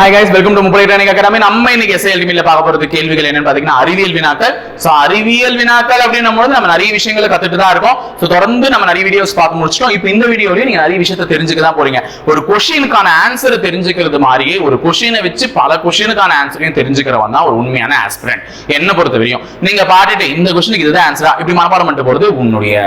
Hi guys welcome to Muppadai Training Academy நம்ம இன்னைக்கு SIL மீல பார்க்க போறது கேள்விகள் என்னன்னு பாத்தீங்கன்னா அறிவியல் வினாக்கள். சோ அறிவியல் வினாக்கள் அப்படின்னும் போது நம்ம நிறைய விஷயங்களை கத்துட்டு தான் இருக்கோம். சோ தொடர்ந்து நம்ம நிறைய வீடியோஸ் பார்த்து முடிச்சிட்டோம். இப்போ இந்த வீடியோலயும் நீங்க நிறைய விஷயத்த தெரிஞ்சுக்க தான் போறீங்க. ஒரு கொஷினுக்கான ஆன்சரை தெரிஞ்சுக்கிறது மாதிரியே ஒரு கொஷினை வச்சு பல கொஷினுக்கான ஆன்சரையும் தெரிஞ்சுக்கிறவன் தான் ஒரு உண்மையான ஆஸ்பிரண்ட் என்ன பொறுத்த வரையும் நீங்க பாட்டுட்டு இந்த கொஸ்டினுக்கு இதுதான் ஆன்சரா இப்படி மனப்பாடம் பண்ணிட்டு போறது உன்னுடைய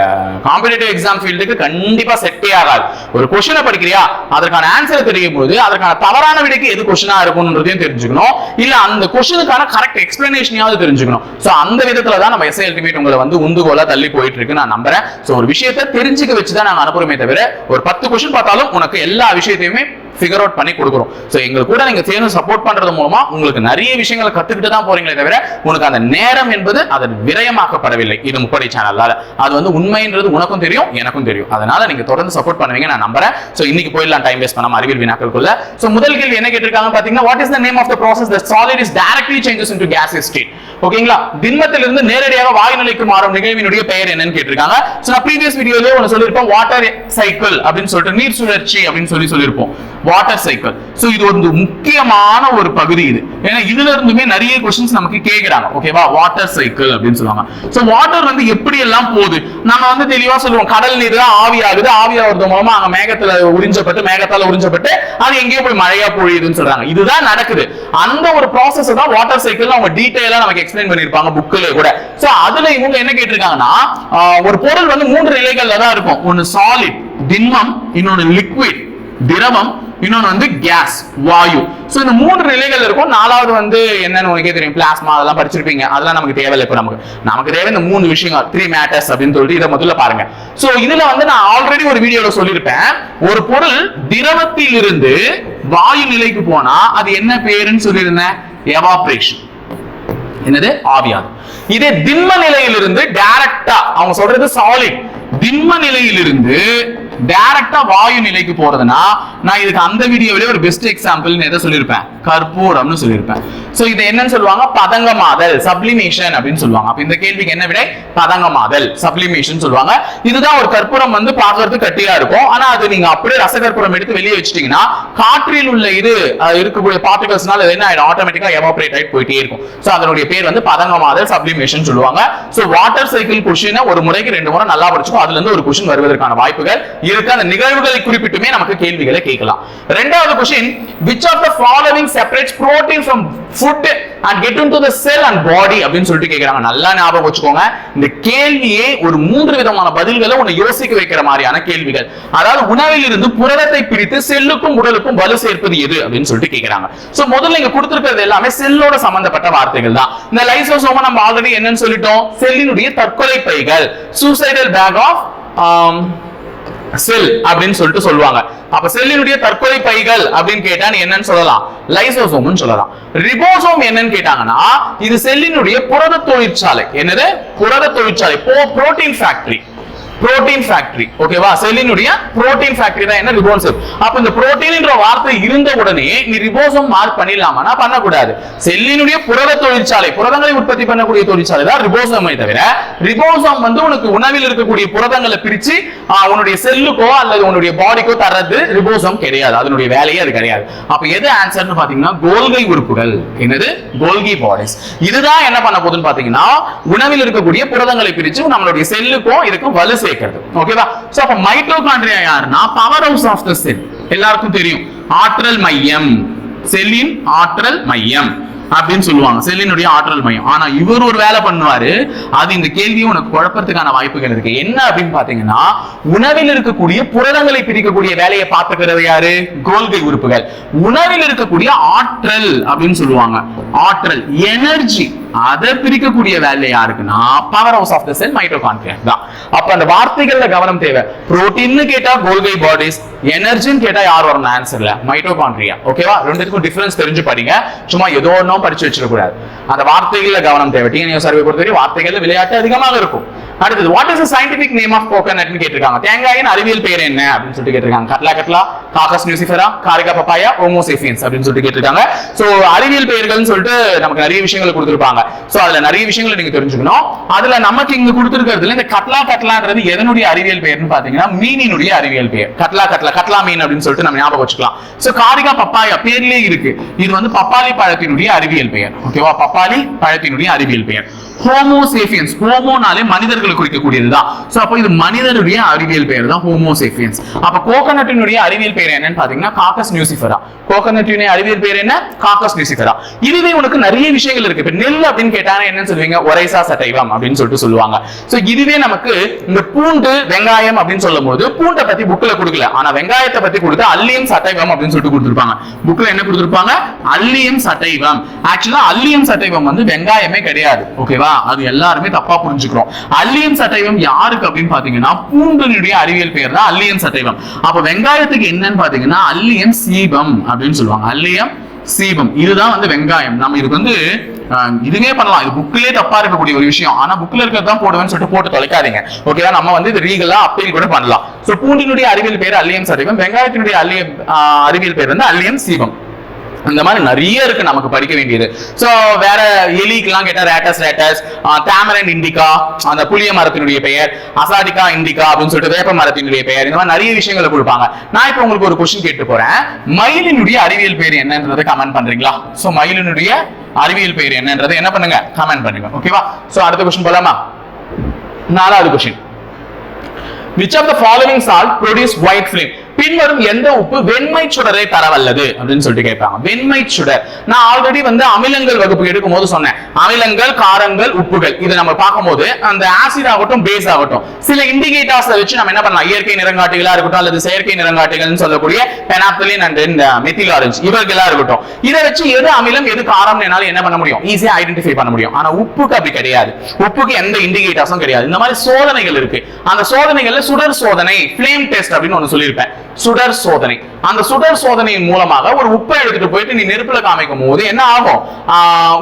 காம்படிட்டிவ் எக்ஸாம் ஃபீல்டுக்கு கண்டிப்பா செட்டே ஆகாது. ஒரு கொஸ்டினை படிக்கிறியா? அதற்கான ஆன்சர் தெரியும் போது அதற்கான தவறான விடைக்கு எது கொஷின் இருக்கும்ன்றதையும் தெரிஞ்சுக்கணும். இல்ல அந்த கொஸ்டினுக்கான கரெக்ட் எக்ஸ்பிளனேஷனையாவது தெரிஞ்சுக்கணும். சோ அந்த விதத்துல தான் நம்ம எஸ்ஐ அல்டிமேட் உங்களை வந்து உந்துகோலா தள்ளி போயிட்டு இருக்கு நான் நம்புறேன். சோ ஒரு விஷயத்தை தெரிஞ்சுக்க வச்சு தான் நாங்க அனுப்புறமே தவிர ஒரு பத்து கொஸ்டின் பார்த்தாலும் உனக்கு எல்லா விஷயத்தையுமே ஃபிகர் அவுட் பண்ணி கொடுக்குறோம். சோ எங்களுக்கு கூட நீங்க சேர்ந்து சப்போர்ட் பண்றது மூலமா உங்களுக்கு நிறைய விஷயங்களை கத்துக்கிட்டு தான் போறீங்களே தவிர உனக்கு அந்த நேரம் என்பது அதன் விரயமாக்கப்படவில்லை. இது முப்படை சேனல்ல அது வந்து உண்மைன்றது உனக்கும் தெரியும் எனக்கும் தெரியும். அதனால நீங்க தொடர்ந்து சப்போர்ட் பண்ணுவீங்க நான் நம்புறேன். ஸோ இன்னைக்கு போயிடலாம் டைம் வேஸ்ட் பண்ணாம அறிவியல் வினாக்களுக்குள்ள. சோ முதல் கேள்வி என்ன கேட்டிருக்காங்க? பாத்தீங்கன்னா what is the name of the process the solid is directly changes into gas state ஓகேங்களா? திண்மத்திலிருந்து நேரடியாக வாயு நிலைக்கு மாறும் நிகழ்வினுடைய பெயர் என்னன்னு கேட்டிருக்காங்க. சோ நான் ப்ரீவியஸ் வீடியோலயே ஒன்னு சொல்லிருப்போம் வாட்டர் சைக்கிள் அப்படின்னு சொல்லிட்டு நீர் சுழற்சி அப்படின்னு சொல்லி சொல்லியிருப்போம். வாட்டர் சைக்கிள் சோ இது ஒரு முக்கியமான ஒரு பகுதி இது. ஏன்னா இதுல இருந்துமே நிறைய கொஸ்டின்ஸ் நமக்கு கேக்குறாங்க. ஓகேவா வாட்டர் சைக்கிள் அப்படின்னு சொல்லுவாங்க. சோ வாட்டர் வந்து எப்படி எல்லாம் போகுது? நம்ம வந்து தெளிவா சொல்லுவோம் கடல் நீர் தான் ஆவியாகுது ஆவியாகிறது மூலமா அங்க மேகத்துல உறிஞ்சப்பட்டு மேகத்தால உறிஞ்சப்பட்டு அது எங்கேயோ போய் மழையா பொழியுதுன்னு சொல்றாங்க. இதுதான் நடக்குது. அந்த ஒரு ப்ராசஸ் தான் வாட்டர் சைக்கிள் அவங்க டீட்டெயிலா நமக்கு எக்ஸ்பிளைன் பண்ணிருப்பாங்க புக்கில கூட. சோ அதுல இவங்க என்ன கேட்டிருக்காங்கன்னா ஒரு பொருள் வந்து மூன்று நிலைகள்ல தான் இருக்கும். ஒன்னு சாலிட் திண்மம் இன்னொன்னு லிக்விட் திரவம் இன்னொன்னு வந்து கேஸ் வாயு. சோ இந்த மூன்று நிலைகள் இருக்கும். நாலாவது வந்து என்னன்னு உனக்கே தெரியும் பிளாஸ்மா அதெல்லாம் படிச்சிருப்பீங்க. அதெல்லாம் நமக்கு தேவையில்லை இப்போ நமக்கு. நமக்கு தேவை இந்த மூணு விஷயங்கள் த்ரீ மேட்டர்ஸ் அப்படின்னு சொல்லிட்டு இதை முதல்ல பாருங்க. சோ இதுல வந்து நான் ஆல்ரெடி ஒரு வீடியோல சொல்லியிருப்பேன். ஒரு பொருள் திரவத்தில் இருந்து வாயு நிலைக்கு போனா அது என்ன பேருன்னு சொல்லியிருந்தேன்? எவாப்ரேஷன் என்னது? ஆவியாது இதே திண்ம நிலையிலிருந்து டைரக்டா அவங்க சொல்றது சாலிட் திண்ம நிலையிலிருந்து டைரக்டா வாயு நிலைக்கு போறதுன்னா நான் இதுக்கு அந்த வீடியோவிலே ஒரு பெஸ்ட் எக்ஸாம்பிள் எதை சொல்லியிருப்பேன்? கற்பூரம்னு சொல்லியிருப்பேன். சோ இது என்னன்னு சொல்லுவாங்க? பதங்கமாதல் சப்ளிமேஷன் அப்படின்னு சொல்லுவாங்க. அப்ப இந்த கேள்விக்கு என்ன விடை? பதங்கமாதல் சப்ளிமேஷன் சொல்லுவாங்க. இதுதான் ஒரு கற்பூரம் வந்து பார்க்கறதுக்கு கட்டியா இருக்கும். ஆனா அது நீங்க அப்படியே ரச கற்பூரம் எடுத்து வெளியே வச்சிட்டீங்கன்னா காற்றில் உள்ள இது இருக்கக்கூடிய பார்ட்டிகல்ஸ்னால என்ன ஆயிடும்? ஆட்டோமேட்டிக்கா எவாபரேட் ஆயிட்டு போயிட்டே இருக்கும். சோ அதனுடைய பேர் வந்து பதங்கமாதல் சப்ளிமேஷன் சொல்லுவாங்க. சோ வாட்டர் சைக்கிள் கொஸ்டினை ஒரு முறைக்கு ரெண்டு முறை நல்லா படிச்சுக்கோ. அதுல இருந்து ஒரு கொஸ்டின் வருவதற்கான வாய்ப்புகள் இருக்கு. அந்த நிகழ்வுகளை குறிப்பிட்டுமே நமக்கு கேள்விகளை கேட்கலாம். ரெண்டாவது question which of the following separate separates from food and get in into the cell and body அப்படின்னு சொல்லிட்டு கேட்கறாங்க நல்லா ஞாபகம் வச்சுக்கோங்க. இந்த கேள்வியே ஒரு மூன்று விதமான பதில்களை உன்னை யோசிக்க வைக்கிற மாதிரியான கேள்விகள். அதாவது உணவில் இருந்து புரதத்தை பிரித்து செல்லுக்கும் உடலுக்கும் வலு சேர்ப்பது எது அப்படின்னு சொல்லிட்டு கேட்கறாங்க சோ முதல்ல இங்க கொடுத்திருக்கிறது எல்லாமே செல்லோட சம்பந்தப்பட்ட வார்த்தைகள் தான். இந்த லைசோசோமா நம்ம ஆல்ரெடி என்னன்னு சொல்லிட்டோம். செல்லினுடைய தற்கொலை பைகள். சூசைடல் பேக் ஆஃப் செல் அப்படின்னு சொல்லிட்டு சொல்லுவாங்க. அப்ப செல்லினுடைய தற்கொலை பைகள் அப்படின்னு கேட்டா நீ என்னன்னு சொல்லலாம். லைசோசோம்னு சொல்லலாம். ரிபோசோம் என்னன்னு கேட்டாங்கன்னா இது செல்லினுடைய புரத தொழிற்சாலை. என்னது? புரத தொழிற்சாலை. புரோட்டீன் ஃபேக்டரி புரோட்டீன் ஃபேக்டரி ஓகேவா செல்லினுடைய புரோட்டீன் ஃபேக்டரி தான் என்ன ரிபோசோம் அப்ப இந்த புரோட்டீன்ன்ற வார்த்தை இருந்த உடனே நீ ரிபோசோம் மார்க் பண்ணிடலாமா பண்ணக்கூடாது. செல்லினுடைய புரத தொழிற்சாலை புரதங்களை உற்பத்தி பண்ணக்கூடிய தொழிற்சாலை தான் ரிபோசோமை தவிர ரிபோசோம் வந்து உனக்கு உணவில் இருக்கக்கூடிய புரதங்களை பிரிச்சு உன்னுடைய செல்லுக்கோ அல்லது உன்னுடைய பாடிக்கோ தர்றது ரிபோசோம் கிடையாது. அதனுடைய வேலையே அது கிடையாது. அப்ப எது ஆன்சர்னு பாத்தீங்கன்னா கோல்கை உறுப்புகள். என்னது? கோல்கி பாடிஸ் இதுதான் என்ன பண்ண போகுதுன்னு பாத்தீங்கன்னா உணவில் இருக்கக்கூடிய புரதங்களை பிரிச்சு நம்மளுடைய செல்லுக்கும் இதுக்கும் வலு சேர்க்கிறது ஓகேவா சோ அப்ப மைட்டோகாண்ட்ரியா யாருன்னா power house of the cell எல்லாருக்கும் தெரியும். ஆற்றல் மையம். செல்லின் ஆற்றல் மையம் அப்படின்னு சொல்லுவாங்க. செல்லினுடைய ஆற்றல் மையம். ஆனா இவர் ஒரு வேலை பண்ணுவாரு. அது இந்த கேள்வியும் உனக்கு குழப்பத்துக்கான வாய்ப்புகள் இருக்கு. என்ன அப்படின்னு பாத்தீங்கன்னா உணவில் இருக்கக்கூடிய புரதங்களை பிரிக்கக்கூடிய வேலையை பார்த்துக்கிறது யாரு? கோல்கை உறுப்புகள். உணவில் இருக்கக்கூடிய ஆற்றல் அப்படின்னு சொல்லுவாங்க. ஆற்றல் எனர்ஜி அதை பிரிக்கக்கூடிய வேலை யாருக்குன்னா power house of the cell mitochondria தான். அப்ப அந்த வார்த்தைகள்ல கவனம் தேவை. புரோட்டீன் கேட்டா கோல்கை பாடிஸ் எனர்ஜின்னு கேட்டா யார் வரணும் ஆன்சர்ல மைட்டோகான்ட்ரியா ஓகேவா ரெண்டுக்கும் டிஃபரன்ஸ் தெரிஞ்சு படிங்க. சும்மா ஏதோ ஒன்றும் படிச்சு வச்சிடக்கூடாது. அந்த வார்த்தைகள்ல கவனம் தேவை. டிஎன்ஏ சர்வே பொறுத்தவரை வார்த்தைகள்ல விளையாட்டு அதிகமாக இருக்கும். அடுத்தது what is scientific name of கோகனட்னு கேட்டிருக்காங்க. தேங்காயின் அறிவியல் பெயர் என்ன? அப்படின்னு சொல்லிட்டு கேட்டிருக்காங்க. கட்லா கட்லா காகஸ் நியூசிஃபரா காரிகா பப்பாயா ஹோமோசேஃபியன்ஸ் அப்படின்னு சொல்லிட்டு கேட்டிருக்காங்க. ஸோ அறிவியல் பெயர்கள்னு சொல்லிட்டு நமக்கு நிறைய விஷயங்களை கொடுத்துருப்பாங்க. சோ அதுல நிறைய விஷயங்களை நீங்க தெரிஞ்சுக்கணும். அதுல நமக்கு இங்க கொடுத்துருக்கிறதுல இந்த கட்லா கட்லான்றது எதனுடைய அறிவியல் பெயர்னு பாத்தீங்கன்னா மீனினுடைய அறிவியல் பெயர். கட்லா கட்லா கட்லா மீன் அப்படின்னு சொல்லிட்டு நம்ம ஞாபகம் வச்சுக்கலாம். ஸோ காரிகா பப்பாயா பேர்லயே இருக்கு. இது வந்து பப்பாளி பழத்தினுடைய அறிவியல் பெயர். ஓகேவா பப்பாளி பழத்தினுடைய அறிவியல் பெயர். ஹோமோசேபியன்ஸ் ஹோமோனாலே மனிதர்களை குறிக்கக்கூடியதுதான் சோ அப்போ இது மனிதனுடைய அறிவியல் பெயர் தான் ஹோமோசேபியன்ஸ் அப்ப கோகனட்டினுடைய அறிவியல் பெயர் என்னன்னு பாத்தீங்கன்னா காக்கஸ் நியூசிஃபரா கோகனட்டினுடைய அறிவியல் பெயர் என்ன? காக்கஸ் நியூசிஃபரா இதுவே உனக்கு நிறைய விஷயங்கள் இருக்கு. இப்ப நெல் அப்படின்னு கேட்டாங்க என்னன்னு சொல்லுவீங்க? ஒரைசா சட்டைவம் அப்படின்னு சொல்லிட்டு சொல்லுவாங்க. சோ இதுவே நமக்கு இந்த பூண்டு வெங்காயம் அப்படின்னு சொல்லும் போது பூண்டை பத்தி புக்ல கொடுக்கல. ஆனா வெங்காயத்தை பத்தி கொடுத்து அல்லியம் சட்டைவம் அப்படின்னு சொல்லிட்டு கொடுத்துருப்பாங்க. புக்ல என்ன கொடுத்துருப்பாங்க? அல்லியம் சட்டைவம் ஆக்சுவலா அல்லியம் சட்டைவம் வந்து வெங்காயமே கிடையாது. ஓகேவா அது எல்லாருமே தப்பா புரிஞ்சுக்கிறோம். அல்லியன் சட்டைவம் யாருக்கு அப்படின்னு பாத்தீங்கன்னா பூண்டனுடைய அறிவியல் பெயர் தான் அல்லியன் சட்டைவம். அப்ப வெங்காயத்துக்கு என்னன்னு பாத்தீங்கன்னா அல்லியம் சீபம் அப்படின்னு சொல்லுவாங்க. Allium cepa. இதுதான் வந்து வெங்காயம். நம்ம இதுக்கு வந்து இதுவே பண்ணலாம். இது புக்லயே தப்பா இருக்கக்கூடிய ஒரு விஷயம். ஆனா புக்ல இருக்கிறது தான் போடுவேன்னு சொல்லிட்டு போட்டு தொலைக்காதீங்க. ஓகேவா நம்ம வந்து இது ரீகலா அப்பீல் கூட பண்ணலாம். சோ பூண்டினுடைய அறிவியல் பேர் அல்லியம் சட்டைவம். வெங்காயத்தினுடைய அல்லியம் அறிவியல் பேர் வந்து அல்லியம் சீபம். இந்த மாதிரி நிறைய இருக்கு நமக்கு படிக்க வேண்டியது. ஸோ வேற எலிக்கெல்லாம் கேட்டால் ரேட்டஸ் ரேட்டஸ் தாமரன் இண்டிகா அந்த புளிய மரத்தினுடைய பெயர் அசாடிகா இண்டிகா அப்படின்னு சொல்லிட்டு வேப்ப மரத்தினுடைய பெயர் இந்த மாதிரி நிறைய விஷயங்களை கொடுப்பாங்க. நான் இப்போ உங்களுக்கு ஒரு கொஸ்டின் கேட்டு போறேன். மயிலினுடைய அறிவியல் பெயர் என்னன்றதை கமெண்ட் பண்றீங்களா? ஸோ மயிலினுடைய அறிவியல் பெயர் என்னன்றதை என்ன பண்ணுங்க? கமெண்ட் பண்ணுங்க. ஓகேவா ஸோ அடுத்த கொஸ்டின் போலாமா? நாலாவது question which of the following salt produce white film பின்வரும் எந்த உப்பு வெண்மை சுடரை தரவல்லது? அப்படின்னு சொல்லிட்டு கேட்பாங்க. வெண்மை சுடர். நான் ஆல்ரெடி வந்து அமிலங்கள் வகுப்பு எடுக்கும் போது சொன்னேன். அமிலங்கள் காரங்கள் உப்புகள். இதை நம்ம பார்க்கும்போது அந்த ஆசிட் ஆகட்டும் பேஸ் ஆகட்டும். சில இண்டிகேட்டர்ஸ் வச்சு நம்ம என்ன பண்ணலாம்? இயற்கை நிறங்காட்டிகளா இருக்கட்டும் அல்லது செயற்கை நிறங்காட்டிகள்னு சொல்லக்கூடிய பெனாப்தலின் அண்ட் இந்த மெத்தில் ஆரஞ்சு இவர்களா இருக்கட்டும். இதை வச்சு எது அமிலம் எது காரம் என்னால என்ன பண்ண முடியும்? ஈஸியா ஐடென்டிஃபை பண்ண முடியும். ஆனா உப்புக்கு அப்படி கிடையாது. உப்புக்கு எந்த இண்டிகேட்டர்ஸும் கிடையாது. இந்த மாதிரி சோதனைகள் இருக்கு. அந்த சோதனைகள்ல சுடர் சோதனை பிளேம் டெஸ்ட் அப்படின்னு ஒண்ணு சொல்லியிருப்பேன். சுடர் சோதனை. அந்த சுடர் சோதனையின் மூலமாக ஒரு உப்பை எடுத்துட்டு போயிட்டு நீ நெருப்புல காமிக்கும் போது என்ன ஆகும்?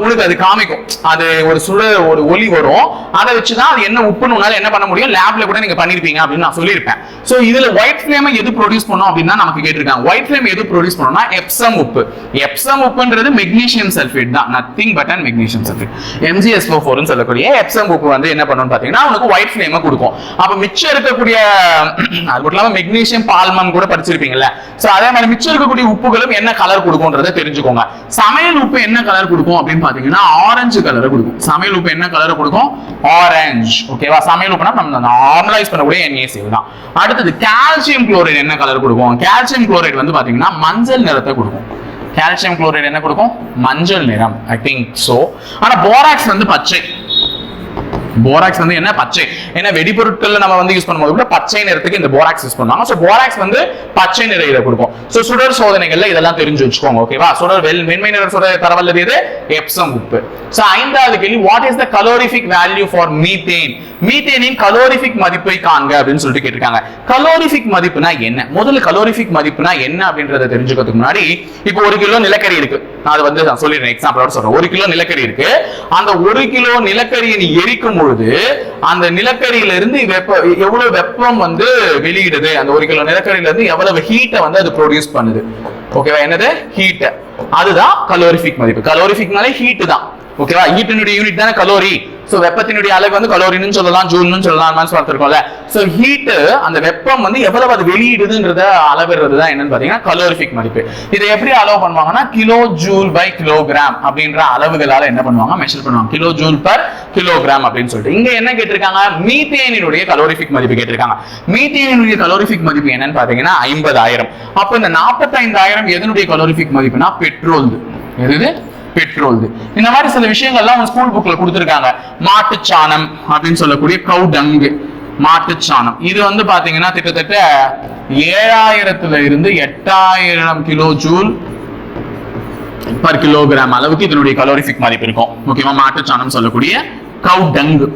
உனக்கு அது காமிக்கும். அது ஒரு சுடர் ஒரு ஒலி வரும். அதை வச்சுதான் அது என்ன உப்புன்னு உன்னால என்ன பண்ண முடியும்? லேப்ல கூட நீங்க பண்ணிருப்பீங்க அப்படின்னு நான் சொல்லியிருப்பேன். சோ இதுல ஒயிட் ஃபிளேம் எது ப்ரொடியூஸ் பண்ணும் அப்படின்னா நமக்கு கேட்டிருக்காங்க. ஒயிட் ஃபிளேம் எது ப்ரொடியூஸ் பண்ணும்னா எப்சம் உப்பு. எப்சம் உப்புன்றது மெக்னீசியம் சல்ஃபேட் தான். Nothing but and magnesium sulphate MgSO ஃபோர்னு சொல்லக்கூடிய எப்சம் உப்பு வந்து என்ன பண்ணணும்னு பாத்தீங்கன்னா உனக்கு ஒயிட் ஃபிளேமை கொடுக்கும். அப்ப மிச்சம் இருக்கக்கூடிய அது மட்டும் இல்லாம மெக்னீசியம் பால்மம் கூட படிச்சிருப்பீங்கல்ல. சோ அதே மாதிரி மிச்சம் இருக்கக்கூடிய உப்புகளும் என்ன கலர் கொடுக்கும்ன்றத தெரிஞ்சுக்கோங்க. சமையல் உப்பு என்ன கலர் கொடுக்கும் அப்படின்னு பாத்தீங்கன்னா ஆரஞ்சு கலர் கொடுக்கும். சமையல் உப்பு என்ன கலர் கொடுக்கும்? ஆரஞ்சு ஓகேவா சமையல் உப்புனா நம்ம நார்மலைஸ் பண்ணக்கூடிய NaCl தான் அடுத்தது கால்சியம் குளோரைடு என்ன கலர் கொடுக்கும்? கால்சியம் குளோரைடு வந்து பாத்தீங்கன்னா மஞ்சள் நிறத்தை கொடுக்கும். கால்சியம் குளோரைடு என்ன கொடுக்கும்? மஞ்சள் நிறம். ஐ திங்க் சோ ஆனா போராக்ஸ் வந்து பச்சை. போராக்ஸ் வந்து என்ன? பச்சை. ஏன்னா வெடிபொருட்கள் நம்ம வந்து யூஸ் பண்ணும்போது கூட பச்சை நிறத்துக்கு இந்த போராக்ஸ் யூஸ் பண்ணுவாங்க. ஸோ போராக்ஸ் வந்து பச்சை நிற இதை கொடுக்கும். ஸோ சுடர் சோதனைகள்ல இதெல்லாம் தெரிஞ்சு வச்சுக்கோங்க ஓகேவா சுடர் வெல் மென்மை நிற சுடர் தரவல்லது இது எப்சம் உப்பு. ஸோ ஐந்தாவது கேள்வி what is the calorific value for methane மீத்தேனின் calorific மதிப்பை காண்க அப்படின்னு சொல்லிட்டு கேட்டிருக்காங்க. கலோரிஃபிக் மதிப்புனா என்ன? முதல்ல கலோரிஃபிக் மதிப்புனா என்ன அப்படின்றத தெரிஞ்சுக்கிறதுக்கு முன்னாடி இப்போ ஒரு கிலோ நிலக்கரி இருக்கு. நான் அதை வந்து நான் சொல்லிடுறேன் எக்ஸாம்பிளோட சொல்றேன். ஒரு கிலோ நிலக்கரி இருக்கு. அந்த ஒரு கிலோ நிலக்கரியை நீ எரிக்கும் பொழுது அந்த நிலக்கரியில இருந்து வெப்ப எவ்வளவு வெப்பம் வந்து வெளியிடுது? அந்த ஒரு கிலோ நிலக்கரியில இருந்து எவ்வளவு ஹீட்டை வந்து அது ப்ரொடியூஸ் பண்ணுது? ஓகேவா என்னது? ஹீட்ட அதுதான் கலோரிஃபிக் மதிப்பு. கலோரிஃபிக்னாலே ஹீட் தான். ஓகேவா ஹீட்டினுடைய யூனிட் தானே கலோரி ஸோ வெப்பத்தினுடைய அளவு வந்து கலோரின்னு சொல்லலாம் ஜூல்னு சொல்லலாம் மாதிரி ஸோ ஹீட்டு அந்த வெப்பம் வந்து எவ்வளவு அது வெளியிடுதுன்றத அளவிடுறது தான் என்னன்னு பார்த்தீங்கன்னா கலோரிஃபிக் மதிப்பு. இதை எப்படி அலோவ் பண்ணுவாங்கன்னா கிலோ ஜூல் பை கிலோகிராம் அப்படின்ற அளவுகளால் என்ன பண்ணுவாங்க? மெஷர் பண்ணுவாங்க. கிலோ ஜூல் பர் கிலோகிராம் அப்படின்னு சொல்லிட்டு. இங்க என்ன கேட்டிருக்காங்க? மீத்தேனினுடைய கலோரிஃபிக் மதிப்பு கேட்டிருக்காங்க. மீத்தேனினுடைய கலோரிஃபிக் மதிப்பு என்னன்னு பார்த்தீங்கன்னா ஐம்பதாயிரம். அப்போ இந்த நாற்பத்தைந்தாயிரம் எதனுடைய கலோரிஃபிக் மதிப்புனா பெட்ரோல் எது பெட்ரோல். இந்த மாதிரி சில விஷயங்கள்லாம் அவங்க ஸ்கூல் புக்ல கொடுத்துருக்காங்க. மாட்டுச்சாணம் அப்படின்னு சொல்லக்கூடிய கவு டங்கு மாட்டுச்சாணம். இது வந்து பாத்தீங்கன்னா கிட்டத்தட்ட ஏழாயிரத்துல இருந்து எட்டாயிரம் கிலோ ஜூல் பர் கிலோகிராம் அளவுக்கு இதனுடைய கலோரிஃபிக் மதிப்பு இருக்கும். ஓகேவா மாட்டுச்சாணம் சொல்லக்கூடிய கவு டங்கு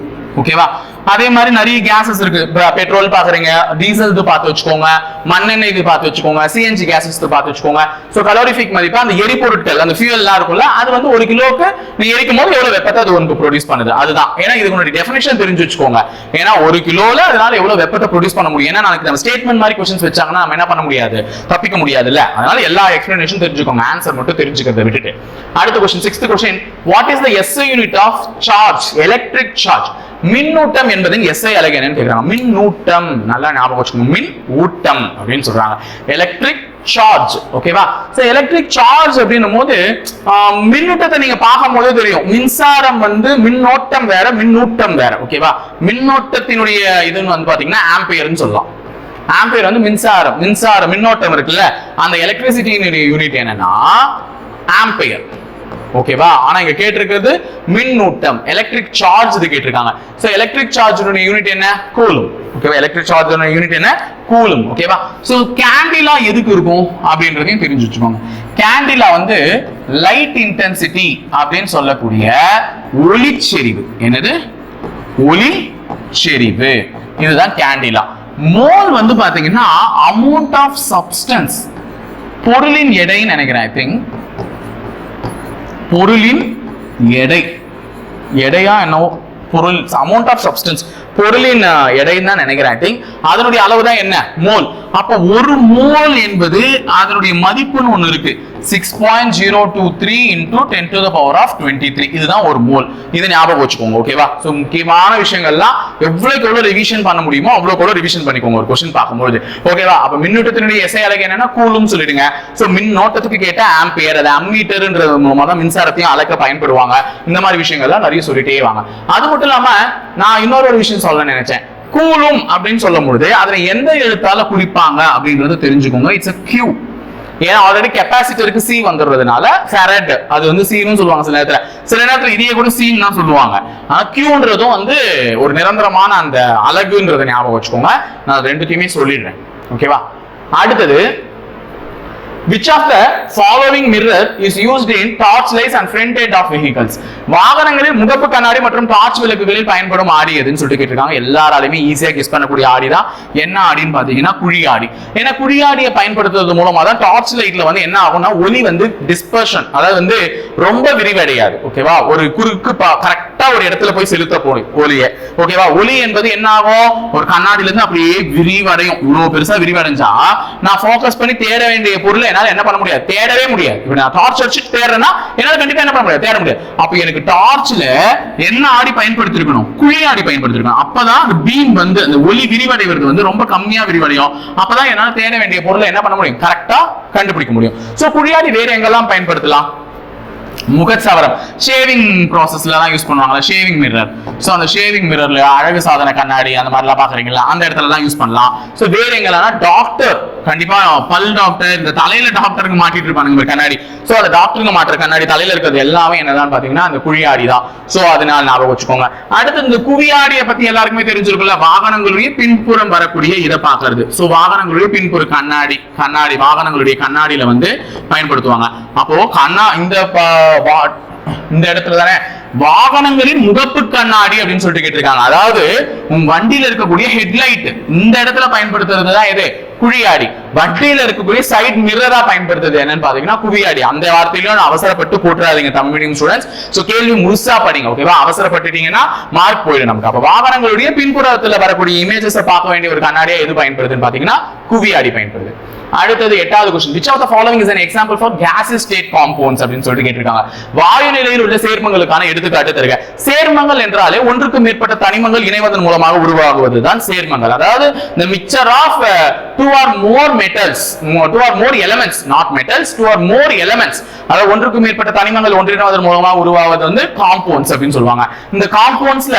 ஓகேவா அதே மாதிரி நிறைய கேசஸ் இருக்கு. பெட்ரோல் பாக்குறீங்க டீசல் இது பார்த்து வச்சுக்கோங்க மண்ணெண்ணெய் இது பார்த்து வச்சுக்கோங்க சிஎன்ஜி கேசஸ் பார்த்து வச்சுக்கோங்க. சோ கலோரிஃபிக் மதிப்பு அந்த எரிபொருட்கள் அந்த fuel எல்லாம் இருக்கும்ல அது வந்து ஒரு கிலோக்கு நீ எரிக்கும் போது எவ்வளவு வெப்பத்தை அது உனக்கு ப்ரொடியூஸ் பண்ணுது? அதுதான். ஏன்னா இதுக்கு உங்களுடைய டெஃபினேஷன் தெரிஞ்சு வச்சுக்கோங்க. ஏன்னா ஒரு கிலோல அதனால எவ்வளவு வெப்பத்தை ப்ரொடியூஸ் பண்ண முடியும்? ஏன்னா நாளைக்கு நம்ம ஸ்டேட்மெண்ட் மாதிரி கொஸ்டின்ஸ் வச்சாங்கன்னா நம்ம என்ன பண்ண முடியாது? தப்பிக்க முடியாது இல்ல அதனால எல்லா எக்ஸ்பிளனேஷன் தெரிஞ்சுக்கோங்க. ஆன்சர் மட்டும் தெரிஞ்சுக்கிறத விட்டுட்டு. அடுத்த question sixth question what is the S unit of charge electric charge மின்னூட்டம் என்பதின் எஸ்ஐ அலகு என்னன்னு மின் ஊட்டம் நல்லா ஞாபகம் வச்சுக்கணும். மின் ஊட்டம் அப்படின்னு சொல்றாங்க. எலக்ட்ரிக் சார்ஜ் ஓகேவா சோ எலக்ட்ரிக் சார்ஜ் அப்படின்னும் போது மின்னூட்டத்தை நீங்க பார்க்கும்போதே தெரியும். மின்சாரம் வந்து மின்னோட்டம் வேற மின்னூட்டம் வேற. ஓகேவா மின்னோட்டத்தினுடைய இதுன்னு வந்து பாத்தீங்கன்னா ஆம்பியர்னு சொல்லலாம். ஆம்பியர் வந்து மின்சாரம். மின்சாரம் மின்னோட்டம் இருக்குல்ல. அந்த எலக்ட்ரிசிட்டியினுடைய யூனிட் என்னன்னா ஆம்பியர் ஓகேவா ஆனா இங்க கேட்டிருக்கிறது மின்னூட்டம். எலக்ட்ரிக் சார்ஜ் இது கேட்டிருக்காங்க. சோ எலக்ட்ரிக் சார்ஜ் யூனிட் என்ன? கூலும் ஓகேவா எலக்ட்ரிக் சார்ஜ் யூனிட் என்ன? கூலும் ஓகேவா சோ கேண்டிலா எதுக்கு இருக்கும்? அப்படின்றதையும் தெரிஞ்சு வச்சுக்கோங்க. கேண்டிலா வந்து லைட் இன்டென்சிட்டி அப்படின்னு சொல்லக்கூடிய ஒளிச்செறிவு. என்னது? ஒளி செறிவு இதுதான் கேண்டிலா மோல் வந்து பாத்தீங்கன்னா அமௌண்ட் ஆஃப் சப்ஸ்டன்ஸ் பொருளின் எடைன்னு நினைக்கிறேன் ஐ திங்க் பொருளின் எடை. எடையா என்னவோ? பொருள் அமௌண்ட் ஆஃப் சப்ஸ்டன்ஸ் பொருளின் எடைன்னு தான் நினைக்கிறேன். I அதனுடைய அளவு தான் என்ன? மோல். அப்ப ஒரு மோல் என்பது அதனுடைய மதிப்புன்னு ஒண்ணு இருக்கு. Six point zero two three into ten to the power of twenty three இதுதான் ஒரு மோல். இது ஞாபகம் வச்சுக்கோங்க ஓகேவா ஸோ முக்கியமான விஷயங்கள்லாம் எவ்வளோக்கு எவ்வளோ ரிவிஷன் பண்ண முடியுமோ அவ்வளோ எவ்வளவு ரிவிஷன் பண்ணிக்கோங்க ஒரு கொஸ்டின் பார்க்கும்போது ஓகேவா அப்போ மின்னூட்டத்தினுடைய எஸ்ஐ அழகு என்னன்னா கூலும் சொல்லிடுங்க. ஸோ மின்னோட்டத்துக்கு கேட்ட ஆம்பியர் அது அம்மீட்டர்ன்றது மூலமாக தான் மின்சாரத்தையும் அழைக்க பயன்படுவாங்க. இந்த மாதிரி விஷயங்கள்லாம் நிறைய சொல்லிட்டே வாங்க. அது மட்டும் இல்லாம நான் இன்னொரு ஒரு விஷயம் சொல்ல நினைச்சேன். கூலும் அப்படின்னு சொல்லும் பொழுது அதுல எந்த எழுத்தால குறிப்பாங்க அப்படின்றத தெரிஞ்சுக்கோங்க. இட்ஸ் அ கியூ ஏன்னா ஆல்ரெடி கெப்பாசிட்டருக்கு சி வந்துடுறதுனால ஃபெரட் அது வந்து சீன்னு சொல்லுவாங்க சில நேரத்துல. சில நேரத்துல இதையே கூட சீன் தான் சொல்லுவாங்க. ஆனா கியூன்றதும் வந்து ஒரு நிரந்தரமான அந்த அழகுன்றதை ஞாபகம் வச்சுக்கோங்க. நான் ரெண்டுத்தையுமே சொல்லிடுறேன். ஓகேவா அடுத்தது which of the following mirror is used in torch lights and front end of vehicles? வாகனங்களில் முகப்பு கண்ணாடி மற்றும் டார்ச் விளக்குகளில் பயன்படும் ஆடி எதுன்னு சொல்லிட்டு கேட்டிருக்காங்க. எல்லாராலையுமே ஈஸியாக கிஸ் பண்ணக்கூடிய ஆடி தான் என்ன ஆடின்னு பார்த்தீங்கன்னா குழி ஆடி. ஏன்னா குழி ஆடியை பயன்படுத்துறது மூலமாக தான் டார்ச் லைட்ல வந்து என்ன ஆகும்னா ஒளி வந்து டிஸ்பர்ஷன் அதாவது வந்து ரொம்ப விரிவடையாது. ஓகேவா ஒரு குறுக்கு கரெக்ட் ஒரு இடத்துல போய் செலுத்த போய் ஒளிய ஓகேவா ஒளி என்பது என்ன ஆகும்? ஒரு கண்ணாடில இருந்து அப்படியே விரிவடையும். இவ்வளவு பெருசா விரிவடைஞ்சா நான் ஃபோக்கஸ் பண்ணி தேட வேண்டிய பொருளை என்னால என்ன பண்ண முடியாது? தேடவே முடியாது. இப்ப நான் டார்ச் அடிச்சு தேடுறேன்னா என்னால கண்டிப்பா என்ன பண்ண முடியாது? தேட முடியாது. அப்ப எனக்கு டார்ச்ல என்ன ஆடி பயன்படுத்திருக்கணும்? குழி ஆடி பயன்படுத்திருக்கணும். அப்பதான் அந்த பீம் வந்து அந்த ஒளி விரிவடைவது வந்து ரொம்ப கம்மியா விரிவடையும். அப்பதான் என்னால தேட வேண்டிய பொருளை என்ன பண்ண முடியும்? கரெக்டா கண்டுபிடிக்க முடியும். சோ குழியாடி வேற எங்கெல்லாம் பயன்படுத்தலாம்? முகச்சவரம். ஷேவிங் ப்ராசஸ்ல தான் யூஸ் பண்ணுவாங்க ஷேவிங் மிரர் ஸோ அந்த ஷேவிங் மிரர்ல அழகு சாதன கண்ணாடி அந்த மாதிரிலாம் பாக்குறீங்களா அந்த இடத்துல தான் யூஸ் பண்ணலாம். ஸோ வேற எங்கெல்லாம் டாக்டர் கண்டிப்பா பல் டாக்டர் இந்த தலையில டாக்டருக்கு மாட்டிட்டு இருப்பாங்க கண்ணாடி. ஸோ அந்த டாக்டருங்க மாட்டுற கண்ணாடி தலையில இருக்கிறது எல்லாமே என்னதான் பாத்தீங்கன்னா அந்த குழியாடி தான். ஸோ அதனால ஞாபகம் வச்சுக்கோங்க. அடுத்து இந்த குவியாடியை பத்தி எல்லாருக்குமே தெரிஞ்சிருக்குல்ல வாகனங்களுடைய பின்புறம் வரக்கூடிய இதை பாக்குறது ஸோ வாகனங்களுடைய பின்புற கண்ணாடி கண்ணாடி வாகனங்களுடைய கண்ணாடியில வந்து பயன்படுத்துவாங்க. அப்போ கண்ணா இந்த இந்த இடத்துல தானே வாகனங்களின் முகப்பு கண்ணாடி அப்படின்னு சொல்லிட்டு கேட்டிருக்காங்க. அதாவது உங்க வண்டியில இருக்கக்கூடிய ஹெட்லைட் இந்த இடத்துல பயன்படுத்துறது தான் எது? குழியாடி. வண்டியில இருக்கக்கூடிய சைட் மிரரா பயன்படுத்துறது என்னன்னு பாத்தீங்கன்னா குவியாடி. அந்த வார்த்தையிலும் அவசரப்பட்டு போட்டுறாதீங்க தமிழ் மீடியம் ஸ்டூடெண்ட்ஸ் சோ கேள்வி முழுசா படிங்க ஓகேவா அவசரப்பட்டுட்டீங்கன்னா மார்க் போயிடும் நமக்கு. அப்ப வாகனங்களுடைய பின்புறத்துல வரக்கூடிய இமேஜஸ் பார்க்க வேண்டிய ஒரு கண்ணாடியா எது பயன்படுதுன்னு பாத்தீங்கன்னா குவியாடி பயன்படுது. அடுத்தது எட்டாவது question which of the following is an example for gaseous state compounds அப்படின்னு சொல்லிட்டு கேட்டிருக்காங்க. வாயு நிலையில் உள்ள சேர்மங்களுக்கான எடுத்துக்காட்டு தருக. சேர்மங்கள் என்றாலே ஒன்றுக்கு மேற்பட்ட தனிமங்கள் இணைவதன் மூலமாக உருவாகுவது தான் சேர்மங்கள். அதாவது the mixture of uh, two or more metals or two or more elements not metals two or more elements. அதாவது ஒன்றுக்கு மேற்பட்ட தனிமங்கள் ஒன்றிணைவதன் மூலமாக உருவாவது வந்து காம்பவுண்ட்ஸ் அப்படின்னு சொல்லுவாங்க. இந்த காம்பவுண்ட்ஸ்ல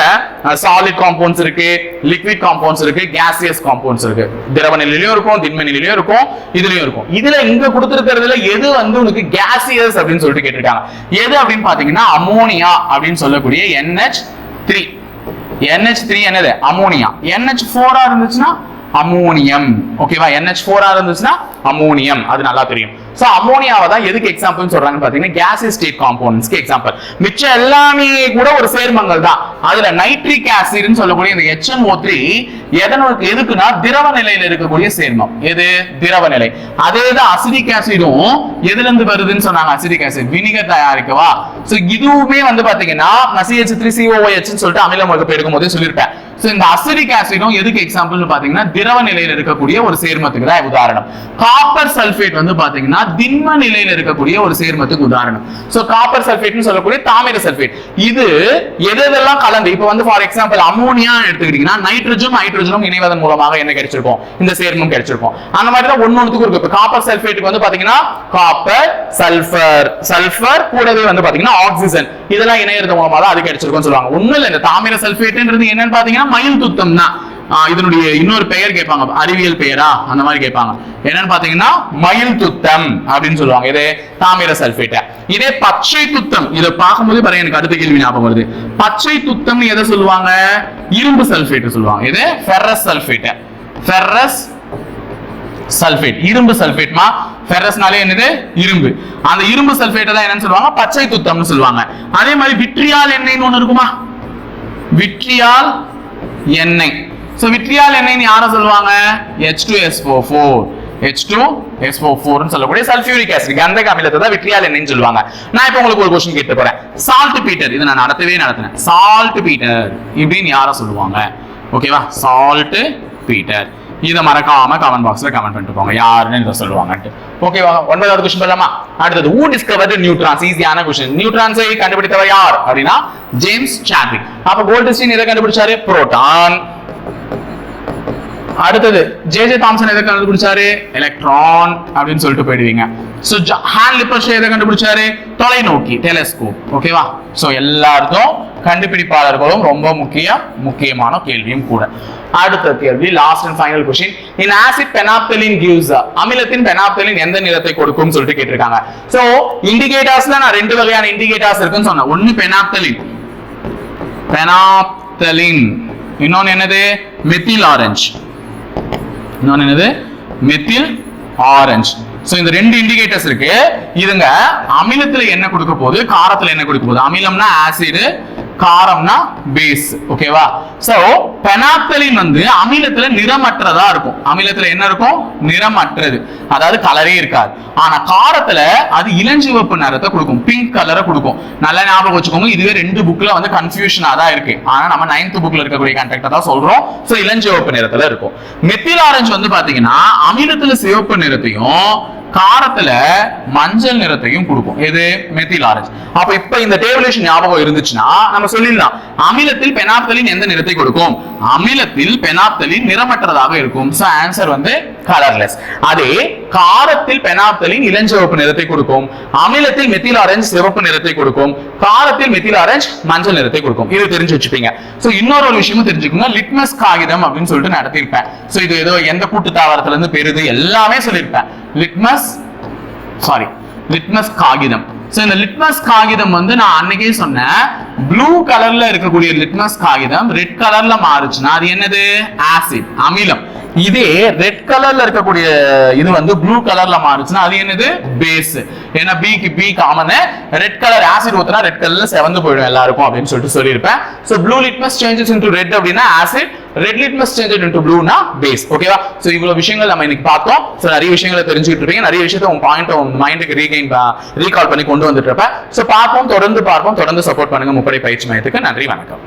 சாலிட் காம்பவுண்ட்ஸ் இருக்கு லிக்விட் காம்பவுண்ட்ஸ் இருக்கு கேசியஸ் காம்பவுண்ட்ஸ் இருக்கு. திரவ நிலையிலும் இருக்கும் திண்ம நிலையிலும் இருக்கும் இதுலயும் இருக்கும். இதுல இங்க கொடுத்துருக்கிறதுல எது வந்து உனக்கு கேசியஸ் அப்படின்னு சொல்லிட்டு கேட்டிருக்காங்க. எது அப்படின்னு பாத்தீங்கன்னா அமோனியா அப்படின்னு சொல்லக்கூடிய என்ஹெச் த்ரீ என்ஹெச் த்ரீ என்னது? அமோனியா என்ஹெச் ஃபோரா இருந்துச்சுன்னா அமோனியம் ஓகேவா என்ஹெச் ஃபோரா இருந்துச்சுன்னா அமோனியம் அது நல்லா தெரியும். ஸோ அமோனியாவை தான் எதுக்கு எக்ஸாம்பிள் சொல்றாங்கன்னு பாத்தீங்கன்னா கேஸ் ஸ்டேட் காம்பவுண்ட்ஸ்க்கு எக்ஸாம்பிள் மிச்சம் எல்லாமே கூட ஒரு சேர்மங்கள் தான். அதுல நைட்ரிக் ஆசிட்னு சொல்லக்கூடிய இந்த HNO3 எதனுக்கு எதுக்குன்னா திரவ நிலையில இருக்கக்கூடிய சேர்மம். எது? திரவ நிலை. அதே தான் அசிடிக் ஆசிடும் எதுல இருந்து வருதுன்னு சொன்னாங்க? அசிடிக் ஆசிட் வினிகர் தயாரிக்கவா? ஸோ இதுவுமே வந்து பாத்தீங்கன்னா நசிஹெச் த்ரீ சிஓஓஹெச் சொல்லிட்டு அமிலம் வகுப்பு எடுக்கும் போதே சொல்லியிருப்பேன். ஸோ இந்த அசிடிக் ஆசிடும் எதுக்கு எக்ஸாம்பிள் பாத்தீங்கன்னா திரவ நிலையில இருக்கக்கூடிய ஒரு சேர்மத்துக்கு தான் உதாரணம். காப்பர் சல்ஃபேட் வந்து பாத்தீங்கன்னா திண்ம நிலையில இருக்கக்கூடிய ஒரு சேர்மத்துக்கு உதாரணம். சோ காப்பர் சல்பேட்னு சொல்லக்கூடிய தாமிர சல்பேட் இது எது எதெல்லாம் கலந்து இப்போ வந்து ஃபார் எக்ஸாம்பிள் அமோனியா எடுத்துக்கிட்டீங்கன்னா நைட்ரஜனும் ஹைட்ரஜனும் இணைவதன் மூலமாக என்ன கிடைச்சிருக்கும்? இந்த சேர்மம் கிடைச்சிருக்கும். அந்த மாதிரி தான் ஒன்னொன்னுக்கு இருக்கு. இப்போ காப்பர் சல்பேட்டுக்கு வந்து பாத்தீங்கன்னா காப்பர் சல்ஃபர் சல்ஃபர் கூடவே வந்து பாத்தீங்கன்னா ஆக்சிஜன் இதெல்லாம் இணையறது மூலமா தான் அது கிடைச்சிருக்கும்னு சொல்லுவாங்க. ஒண்ணும் இல்லை இந்த தாமிர சல்பேட்ன்றது என்னன்னு பாத்தீங்கன்னா மயில் துத்தம் தான் இதனுடைய இன்னொரு பெயர் கேட்பாங்க. அறிவியல் பெயரா? அந்த மாதிரி கேட்பாங்க. என்னன்னு பாத்தீங்கன்னா மயில் துத்தம் அப்படின்னு சொல்லுவாங்க. இதே தாமிர சல்பேட்ட இதே பச்சை துத்தம். இதை பார்க்கும்போது பாருங்க எனக்கு அடுத்த கேள்வி ஞாபகம் வருது. பச்சை துத்தம் எதை சொல்லுவாங்க? இரும்பு சல்பேட்டு சொல்லுவாங்க. இது ஃபெரஸ் சல்பேட் ஃபெரஸ் சல்பேட் இரும்பு சல்பேட்மா ஃபெரஸ்னாலே என்னது? இரும்பு. அந்த இரும்பு சல்பேட்டை தான் என்னன்னு சொல்லுவாங்க? பச்சை துத்தம்னு சொல்லுவாங்க. அதே மாதிரி விட்ரியால் எண்ணெய்னு ஒன்று இருக்குமா? விட்ரியால் எண்ணெய். சோ விட்ரியால் எண்ணெய்னு யாரை சொல்லுவாங்க H2SO4 H2SO4 ஃபோர்னு சொல்லக்கூடிய சல்ஃபியூரிக் ஆசிட் கந்தக அமிலத்தை தான் விட்ரியால் எண்ணெய்னு சொல்லுவாங்க நான் இப்போ உங்களுக்கு ஒரு கொஸ்டின் கேட்டு போறேன். சால்ட் பீட்டர் இதை நான் நடத்தவே நடத்தினேன். சால்ட் பீட்டர் இப்படின்னு யாரை சொல்லுவாங்க? ஓகேவா சால்ட் பீட்டர் இதை மறக்காம கமெண்ட் பாக்ஸ்ல கமெண்ட் பண்ணிட்டு போங்க. யாருன்னு இதை சொல்லுவாங்கன்ட்டு. ஓகேவா ஒன்பதாவது கொஸ்டின் பண்ணலாமா அடுத்தது ஊ டிஸ்கவர்டு நியூட்ரான்ஸ் ஈஸியான கொஸ்டின் நியூட்ரான்ஸை கண்டுபிடித்தவர் யார்? அப்படின்னா ஜேம்ஸ் சாட்விக் அப்ப கோல்டஸ்டீன் எதை கண்டுபிடிச்சாரு? புரோட்டான் அடுத்தது ஜே ஜே தாம்சன் எதை கண்டுபிடிச்சாரு? எலக்ட்ரான் அப்படின்னு சொல்லிட்டு போயிடுவீங்க. ஸோ ஹேண்ட் லிப்பர்ஷே எதை கண்டுபிடிச்சாரு? தொலைநோக்கி டெலஸ்கோப் ஓகேவா ஸோ எல்லாருக்கும் கண்டுபிடிப்பாளர்களும் ரொம்ப முக்கிய முக்கியமான கேள்வியும் கூட. அடுத்த கேள்வி last and final question in acid phenolphthalein gives அமிலத்தின் பெனாப்தலின் எந்த நிறத்தை கொடுக்கும் சொல்லிட்டு கேட்டிருக்காங்க. ஸோ இண்டிகேட்டர்ஸ்ல நான் ரெண்டு வகையான இண்டிகேட்டர்ஸ் இருக்குன்னு சொன்னேன். ஒன்னு பெனாப்தலின் பெனாப்தலின் இன்னொன்னு என்னது? மெத்தில் ஆரஞ்சு நான் என்னது? மெத்தில் ஆரஞ்சு ஸோ இந்த ரெண்டு இண்டிகேட்டர்ஸ் இருக்கு. இதுங்க அமிலத்துல என்ன கொடுக்க போகுது? காரத்துல என்ன கொடுக்க போகுது? அமிலம்னா ஆசிடு காரம்னா பேஸ் ஓகேவா சோ பெனாப்தலின் வந்து அமிலத்துல நிறமற்றதா இருக்கும். அமிலத்துல என்ன இருக்கும்? நிறமற்றது. அதாவது கலரே இருக்காது. ஆனா காரத்துல அது இளஞ்சிவப்பு நிறத்தை கொடுக்கும். பிங்க் கலரை கொடுக்கும். நல்லா ஞாபகம் வச்சுக்கோங்க இதுவே ரெண்டு புக்ல வந்து கன்ஃபியூஷனா தான் இருக்கு. ஆனா நம்ம நைன்த் புக்ல இருக்கக்கூடிய கண்டக்ட தான் சொல்றோம். சோ இளஞ்சிவப்பு நிறத்துல இருக்கும். மெத்தில் ஆரஞ்சு வந்து பாத்தீங்கன்னா அமிலத்துல சிவப்பு நிறத்தையும் காரத்துல மஞ்சள் நிறத்தையும் கொடுக்கும். எது? மெத்தில் ஆரஞ்சு அப்ப இப்ப இந்த டேபிளேஷன் ஞாபகம் இருந்துச்சுன்னா நம்ம சொல்லிடலாம். அமிலத்தில் பெனாப்தலின் எந்த நிறத்தை கொடுக்கும்? அமிலத்தில் பெனாப்தலின் நிறமற்றதாக இருக்கும். சோ ஆன்சர் வந்து கலர்லெஸ் அதே காரத்தில் பெனாப்தலின் இளஞ்சிவப்பு நிறத்தை கொடுக்கும். அமிலத்தில் மெத்தில் ஆரஞ்சு சிவப்பு நிறத்தை கொடுக்கும். காரத்தில் மெத்தில் ஆரஞ்சு மஞ்சள் நிறத்தை கொடுக்கும். இது தெரிஞ்சு வச்சுப்பீங்க. சோ இன்னொரு ஒரு விஷயமும் தெரிஞ்சுக்கோங்க லிட்மஸ் காகிதம் அப்படின்னு சொல்லிட்டு நடத்தியிருப்பேன். சோ இது ஏதோ எந்த கூட்டு தாவரத்துல இருந்து பெறுது எல்லாமே சொல்லியிருப்பேன். லிட்மஸ் சாரி லிட்மஸ் காகிதம். சோ இந்த லிட்மஸ் காகிதம் வந்து நான் அன்னைக்கே சொன்னேன். ப்ளூ கலர்ல இருக்கக்கூடிய லிட்மஸ் காகிதம் ரெட் கலர்ல மாறுச்சுன்னா அது என்னது? ஆசிட் அமிலம். இதே ரெட் கலர்ல இருக்கக்கூடிய இது வந்து ப்ளூ கலர்ல மாறுச்சுன்னா அது என்னது? பேஸ் ஏன்னா பிக்கு be common red colour acid ஊத்துனா ரெட் கலர்ல செவந்து போயிடும் எல்லாருக்கும் அப்படின்னு சொல்லிட்டு சொல்லியிருப்பேன். So blue litmus changes into red அப்படின்னா acid red litmus changes into ப்ளூனா base ஓகேவா சோ இவ்வளவு விஷயங்கள் நம்ம இன்னைக்கு பார்த்தோம். சோ நிறைய விஷயங்களை தெரிஞ்சுக்கிட்டு இருப்பீங்க நிறைய விஷயத்த உங்க பாயிண்ட் உங்க மைண்டுக்கு ரீகெயின் ரீகால் பண்ணி கொண்டு வந்துட்டு இருப்பேன் சோ பார்ப்போம் தொடர்ந்து பார்ப்போம். தொடர்ந்து சப்போர்ட் பண்ணுங்க. முப்படை பயிற்சி மையத்துக்கு நன்றி வணக்கம்.